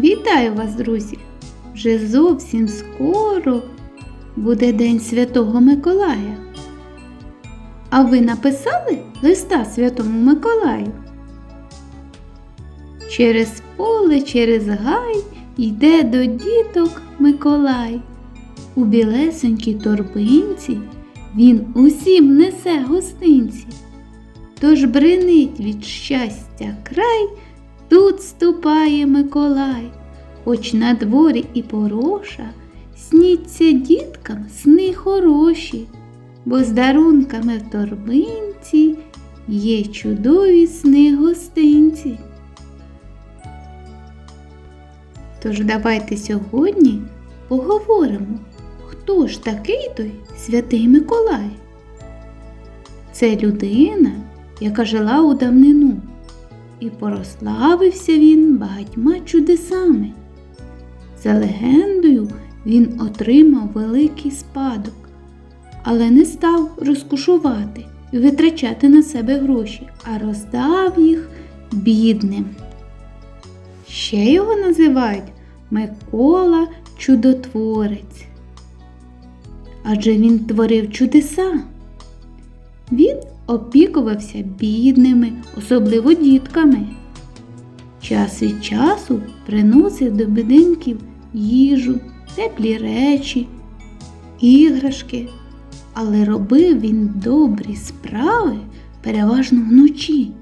Вітаю вас, друзі! Вже зовсім скоро буде День Святого Миколая. А ви написали листа Святому Миколаю? Через поле, через гай йде до діток Миколай. У білесенькій торбинці він усім несе гостинці. Тож бринить від щастя край, тут ступає Миколай, хоч на дворі і пороша, сніться діткам сни хороші, бо з дарунками в торбинці є чудові сни гостинці. Тож давайте сьогодні поговоримо, хто ж такий той святий Миколай. Це людина, яка жила у давнину, і прославився він багатьма чудесами. За легендою, він отримав великий спадок, але не став розкушувати і витрачати на себе гроші, а роздав їх бідним. Ще його називають Микола Чудотворець. Адже він творив чудеса. Він опікувався бідними, особливо дітками. Час від часу приносив до будинків їжу, теплі речі, іграшки, але робив він добрі справи переважно вночі,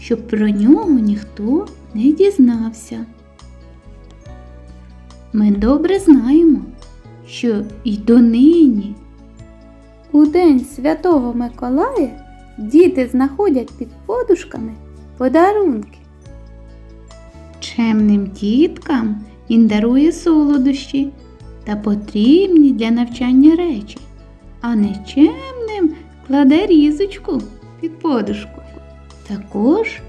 щоб про нього ніхто не дізнався. Ми добре знаємо, що й донині у День Святого Миколая діти знаходять під подушками подарунки. Чемним діткам він дарує солодощі та потрібні для навчання речі, а нечемним кладе різочку під подушку. Також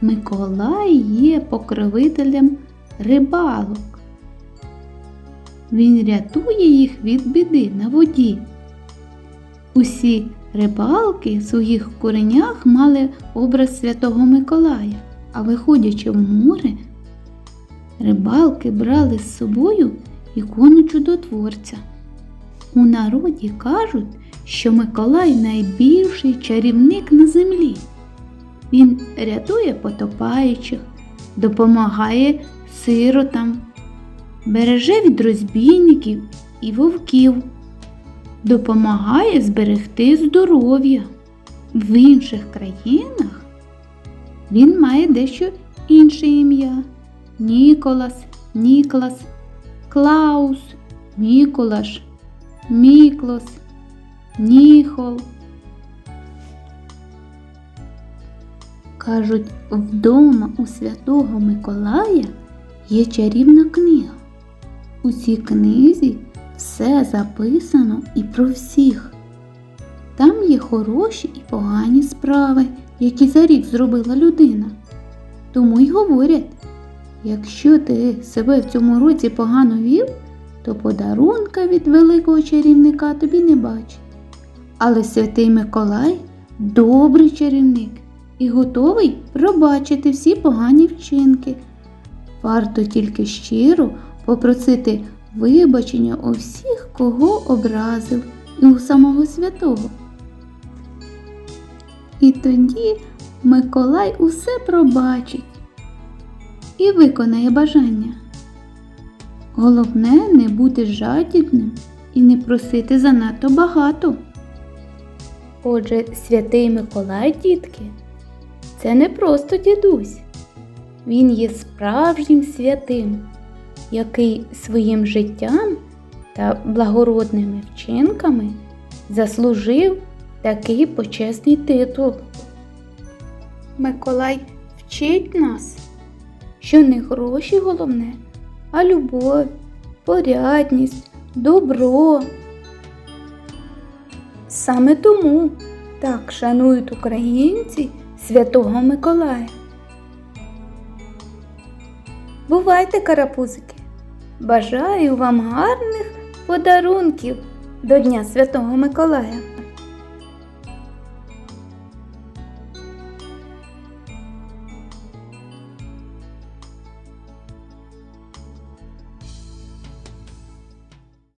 Миколай є покровителем рибалок. Він рятує їх від біди на воді. Усі рибалки в своїх коренях мали образ Святого Миколая, а виходячи в море, рибалки брали з собою ікону чудотворця. У народі кажуть, що Миколай найбільший чарівник на землі. Він рятує потопаючих, допомагає сиротам, береже від розбійників і вовків, допомагає зберегти здоров'я. В інших країнах він має дещо інше ім'я Ніколас, Ніклас, Клаус, Міколаш, Міклос, Ніхол. Кажуть, вдома у святого Миколая є чарівна книга. У цій книзі все записано і про всіх. Там є хороші і погані справи, які за рік зробила людина. Тому й говорять, якщо ти себе в цьому році погано вів, то подарунка від великого чарівника тобі не бачить. Але святий Миколай добрий чарівник і готовий пробачити всі погані вчинки. Варто тільки щиро попросити вибачення у всіх, кого образив, і у самого святого. І тоді Миколай усе пробачить і виконає бажання. Головне не бути жадібним і не просити занадто багато. Отже, святий Миколай, дітки, це не просто дідусь. Він є справжнім святим, який своїм життям та благородними вчинками заслужив такий почесний титул. Миколай вчить нас, що не гроші головне, а любов, порядність, добро. Саме тому так шанують українці Святого Миколая. Бувайте, карапузики! Бажаю вам гарних подарунків до Дня Святого Миколая!